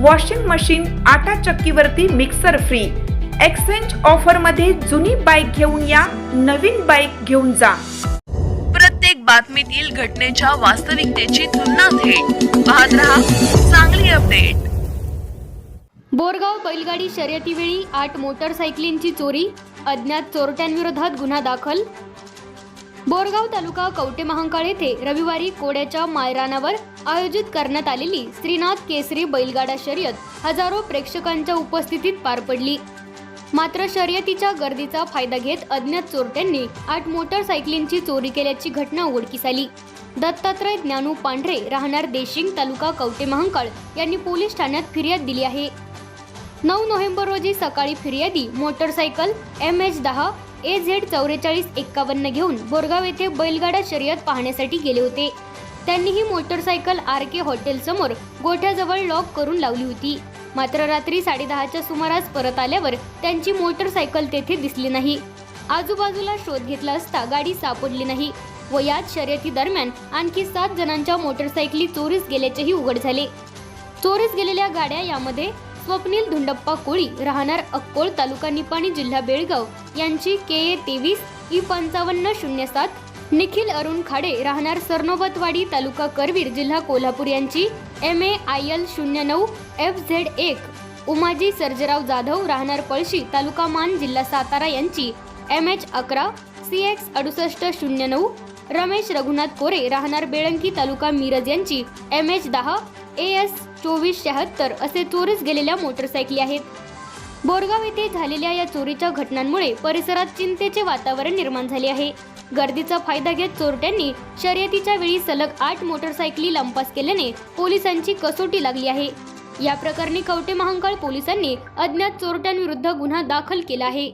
Washing machine आटा चक्कीवरती mixer free exchange ऑफरमध्ये जुनी बाईक घेऊन या नवीन बाईक घेऊन जा. प्रत्येक बातमीतील घटनेच्या वास्तविकतेची तुलना थेट. पाहत रहा चांगली अपडेट बोरगाव बैलगाडी शर्यतीवेळी आठ मोटरसायकलींची चोरी अज्ञात चोरट्यांविरोधात गुन्हा दाखल. बोरगाव तालुका कवटे महांकाळ येथे रविवारी कोड्याच्या मायरानावर आयोजित करण्यात आलेली श्रीनाथ केसरी बैलगाडा शर्यत हजारो प्रेक्षकांच्या उपस्थितीत पार पडली. मात्र शर्यतीच्या गर्दीचा फायदा घेत अज्ञात चोरट्यांनी आठ मोटरसायकलींची चोरी केल्याची घटना उघडकीस आली. दत्तात्रय ज्ञानू पांढरे राहणार देशिंग तालुका कवटे महांकाळ यांनी पोलीस ठाण्यात फिर्याद दिली आहे. नऊ नोव्हेंबर रोजी सकाळी फिर्यादी मोटरसायकल एम एच दहा ए झेड चौवेचाळीस एक्कावन्न घेऊन बोरगाव येथे बैलगाडा शर्यत पाहण्यासाठी गेले होते. त्यांनी ही मोटरसायकल आर के हॉटेल समोर गोठ्याजवळ लॉक करून लावली होती. मात्र रात्री साडेदहाच्या सुमारास परत आल्यावर त्यांची मोटरसायकल तेथे दिसली नाही. आजूबाजूला शोध घेतला असता गाडी सापडली नाही व याच शर्यती दरम्यान आणखी सात जणांच्या मोटरसायकली चोरीस गेल्याचेही उघड झाले. चोरीस गेलेल्या गाड्या यामध्ये स्वप्नील धुंडप्पा कोळी राहणार अक्कोळ तालुका निपाणी जिल्हा बेळगाव. यांची के ए तेवीस ई पंचावन्न शून्य सात. निखिल अरुण खाडे राहणार सरनोबतवाडी तालुका करवीर जिल्हा कोल्हापूर यांची एम ए आय एल शून्य नऊ एफ झेड एक. उमाजी सर्जराव जाधव राहणार पळशी तालुका मान जिल्हा सातारा यांची एम एच अकरा सी एक्स अडुसष्ट शून्य नऊ. रमेश रघुनाथ कोरे राहणार बेळंकी तालुका मिरज यांची एम एच दहा ए एस चोवीस शहात्तर असे चोरीस गेलेल्या मोटरसायकली आहेत. बोरगाव येथे झालेल्या या चोरीच्या घटनांमुळे परिसरात चिंतेचे वातावरण निर्माण झाले आहे. गर्दीचा फायदा घेत चोरट्यांनी शर्यतीच्या वेळी सलग आठ मोटरसायकली लंपास केल्याने पोलिसांची कसोटी लागली आहे. या प्रकरणी कवटे महांकाळ पोलिसांनी अज्ञात चोरट्यांविरुद्ध गुन्हा दाखल केला आहे.